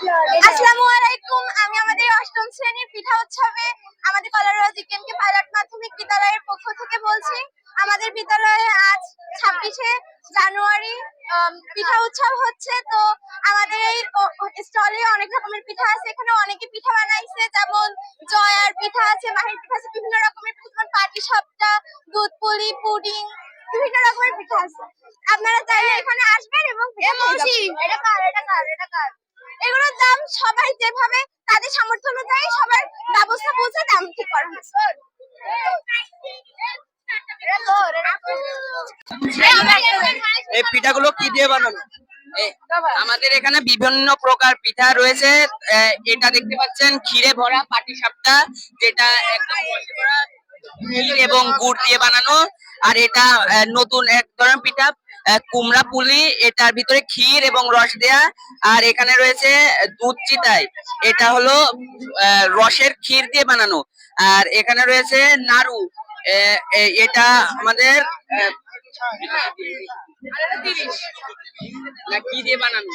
আসসালামু আলাইকুম আমি আমাদের অষ্টম শ্রেণির পিঠা উৎসবে আমাদের কলারোয়া জিকেনকে পাইলট মাধ্যমিক বিদ্যালয়ের পক্ষ থেকে বলছি আমাদের বিদ্যালয়ে আজ ছাব্বিশে জানুয়ারি পিঠা উৎসব হচ্ছে। তো আমাদের এই স্টলে অনেক রকমের পিঠা আছে এখানে অনেকে পিঠা বানাইছে যেমন জয়ার পিঠা আছে মাহির পিঠা আছে বিভিন্ন রকমের পিঠা যেমন পাটি সাপটা দুধ পুলি পুডিং বিভিন্ন রকমের পিঠা আছে। আপনারা চাইলে এখানে আসবেন এবং। এটা কার এটা কার এটা কার এগুলোর দাম সবাই যেভাবে তাদের সামর্থ্য অনুযায়ী সবার ব্যবস্থা বুঝে দাম ঠিক করা এই পিঠাগুলো কি দিয়ে বানানো? আমাদের এখানে বিভিন্ন প্রকার পিঠা রয়েছে। এটা দেখতে পাচ্ছেন, ক্ষীরে ভরা পাটি সাপটা, যেটা একদম এবং গুড় দিয়ে বানানো। আর এটা নতুন এক ধরনের পিঠা কুমড়া পুলি এটার ভিতরে ক্ষীর এবং রস দেয়া আর এখানে রয়েছে দুধ চিতাই এটা হলো রসের ক্ষীর দিয়ে বানানো আর এখানে রয়েছে নাড়ু এটা আমাদের কি দিয়ে বানানো